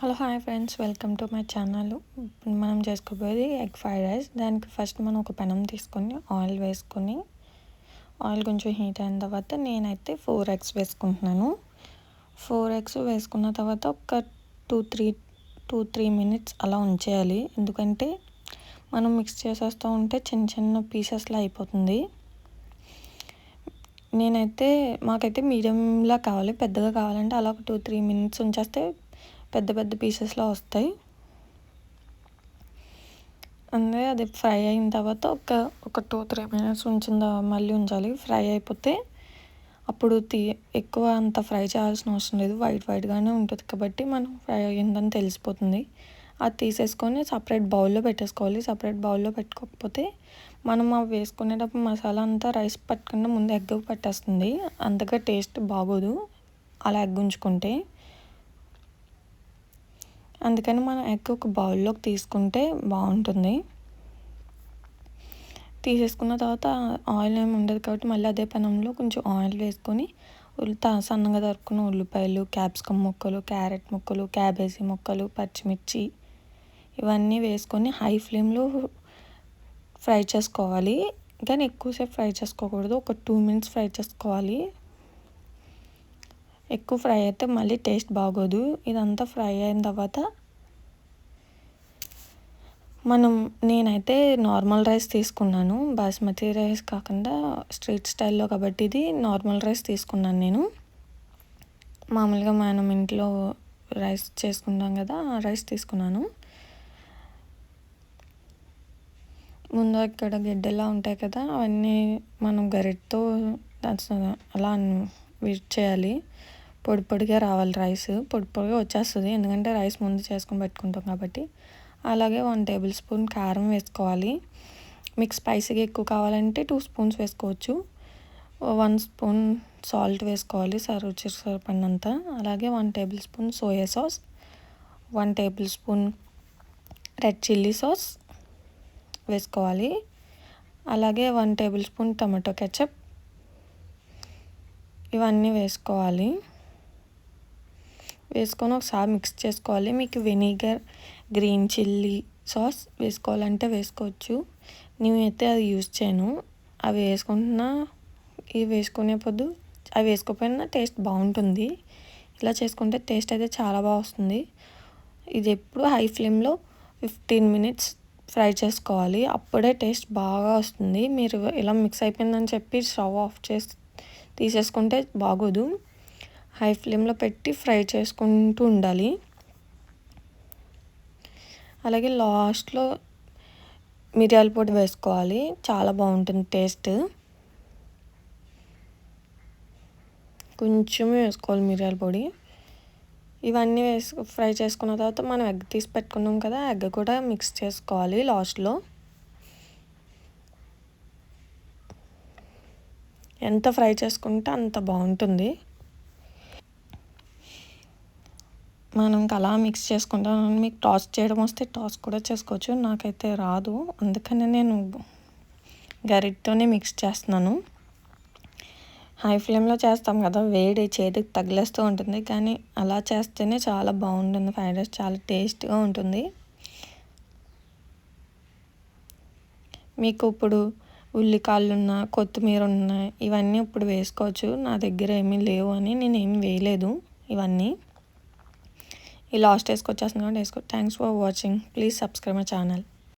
Hello hi friends welcome to my channel మనం చేసుకోబోయేది egg fried rice దానికి first మనం ఒక పెనం తీసుకొని ఆయిల్ వేసుకొని ఆయిల్ కొంచెం హీట్ అయిన తర్వాత నేనైతే ఫోర్ ఎగ్స్ వేసుకుంటున్నాను. ఫోర్ ఎగ్స్ వేసుకున్న తర్వాత ఒక two three two three minutes అలా ఉంచేయాలి. ఎందుకంటే మనం మిక్స్ చేసేస్తూ ఉంటే చిన్న చిన్న పీసెస్లా అయిపోతుంది. నేనైతే మాకైతే మీడియంలా కావాలి. పెద్దగా కావాలంటే అలా ఒక టూ త్రీ మినిట్స్ ఉంచేస్తే పెద్ద పెద్ద పీసెస్లో వస్తాయి. అంటే అది ఫ్రై అయిన తర్వాత ఒక ఒక టూ త్రీ మినిట్స్ ఉంచిన మళ్ళీ ఉంచాలి. ఫ్రై అయిపోతే అప్పుడు తీ ఎక్కువ అంత ఫ్రై చేయాల్సిన అవసరం లేదు. వైట్ వైట్గానే ఉంటుంది కాబట్టి మనం ఫ్రై అయ్యిందని తెలిసిపోతుంది. అది తీసేసుకొని సపరేట్ బౌల్లో పెట్టేసుకోవాలి. సపరేట్ బౌల్లో పెట్టుకోకపోతే మనం అవి వేసుకునేటప్పుడు మసాలా అంతా రైస్ పట్టకుండా ముందు ఎగ్ పట్టేస్తుంది. అంతగా టేస్ట్ బాగోదు. అలా ఎగ్ ఉంచుకుంటే అందుకని మనం ఎగ్ ఒక బౌల్లోకి తీసుకుంటే బాగుంటుంది. తీసేసుకున్న తర్వాత ఆయిల్ ఏమి ఉండదు కాబట్టి మళ్ళీ అదే పనంలో కొంచెం ఆయిల్ వేసుకొని ఉల్లిత సన్నగా తరుక్కున్న ఉల్లిపాయలు క్యాప్సికమ్ ముక్కలు క్యారెట్ ముక్కలు క్యాబేజీ ముక్కలు పచ్చిమిర్చి ఇవన్నీ వేసుకొని హై ఫ్లేమ్లో ఫ్రై చేసుకోవాలి. కానీ ఎక్కువసేపు ఫ్రై చేసుకోకూడదు. ఒక టూ మినిట్స్ ఫ్రై చేసుకోవాలి. ఎక్కువ ఫ్రై అయితే మళ్ళీ టేస్ట్ బాగోదు. ఇదంతా ఫ్రై అయిన తర్వాత మనం నేనైతే నార్మల్ రైస్ తీసుకున్నాను. బాస్మతి రైస్ కాకుండా స్ట్రీట్ స్టైల్లో కాబట్టి ఇది నార్మల్ రైస్ తీసుకున్నాను నేను. మామూలుగా మనం ఇంట్లో రైస్ చేసుకుంటాం కదా ఆ రైస్ తీసుకున్నాను. ముందు ఇక్కడ గిడ్డెలా ఉంటాయి కదా అవన్నీ మనం గరిటతో అలా విట్ చేయాలి పొడి పొడిగా రావాలి రైస్. పొడి పొడిగా వచ్చేస్తుంది. ఎందుకంటే రైస్ ముందు చేసుకొని పెట్టుకుంటాం కాబట్టి. అలాగే వన్ టేబుల్ స్పూన్ కారం వేసుకోవాలి. మీకు స్పైసీగా ఎక్కువ కావాలంటే టూ స్పూన్స్ వేసుకోవచ్చు. వన్ స్పూన్ సాల్ట్ వేసుకోవాలి రుచి సరిపడినంత. అలాగే one tablespoon soya sauce. One tablespoon red chilli sauce వేసుకోవాలి. అలాగే one table spoon tomato ketchup. ఇవన్నీ వేసుకోవాలి. వేసుకొని ఒకసారి మిక్స్ చేసుకోవాలి. మీకు వెనిగర్ గ్రీన్ చిల్లీ సాస్ వేసుకోవాలంటే వేసుకోవచ్చు. నేనైతే అది యూజ్ చేయను. అవి వేసుకుంటున్నా ఇవి వేసుకునే పొద్దు అవి వేసుకోకపోయినా టేస్ట్ బాగుంటుంది. ఇలా చేసుకుంటే టేస్ట్ అయితే చాలా బాగా వస్తుంది. ఇది ఎప్పుడు హై ఫ్లేమ్లో ఫిఫ్టీన్ మినిట్స్ ఫ్రై చేసుకోవాలి. అప్పుడే టేస్ట్ బాగా వస్తుంది. మీరు ఇలా మిక్స్ అయిపోయిందని చెప్పి స్టవ్ ఆఫ్ చేసి తీసేసుకుంటే బాగోదు. హై ఫ్లేమ్లో పెట్టి ఫ్రై చేసుకుంటూ ఉండాలి. అలాగే లాస్ట్లో మిరియాల పొడి వేసుకోవాలి. చాలా బాగుంటుంది టేస్ట్. కొంచెమే వేసుకోవాలి మిరియాల పొడి. ఇవన్నీ వేసు ఫ్రై చేసుకున్న తర్వాత మనం ఎగ్ తీసి పెట్టుకున్నాం కదా ఎగ్ కూడా మిక్స్ చేసుకోవాలి లాస్ట్లో. ఎంత ఫ్రై చేసుకుంటే అంత బాగుంటుంది. మనం అలా మిక్స్ చేసుకుంటాం మీకు టాస్ చేయడం వస్తే టాస్ కూడా చేసుకోవచ్చు. నాకైతే రాదు. అందుకనే నేను గరిటతోనే మిక్స్ చేస్తున్నాను. హై ఫ్లేమ్లో చేస్తాం కదా వేడి చేతికి తగిలేస్తూ ఉంటుంది. కానీ అలా చేస్తేనే చాలా బాగుంటుంది ఫ్రైడ్ రైస్ చాలా టేస్ట్గా ఉంటుంది. మీకు ఇప్పుడు ఉల్లికాళ్ళు ఉన్న కొత్తిమీర ఉన్న ఇవన్నీ ఇప్పుడు వేసుకోవచ్చు. నా దగ్గర ఏమీ లేవు అని నేను ఏమి వేయలేదు ఇవన్నీ. ఈ లాస్ట్ వేసుకొచ్చేస్తున్నాను వేసుకో thanks for watching please subscribe my channel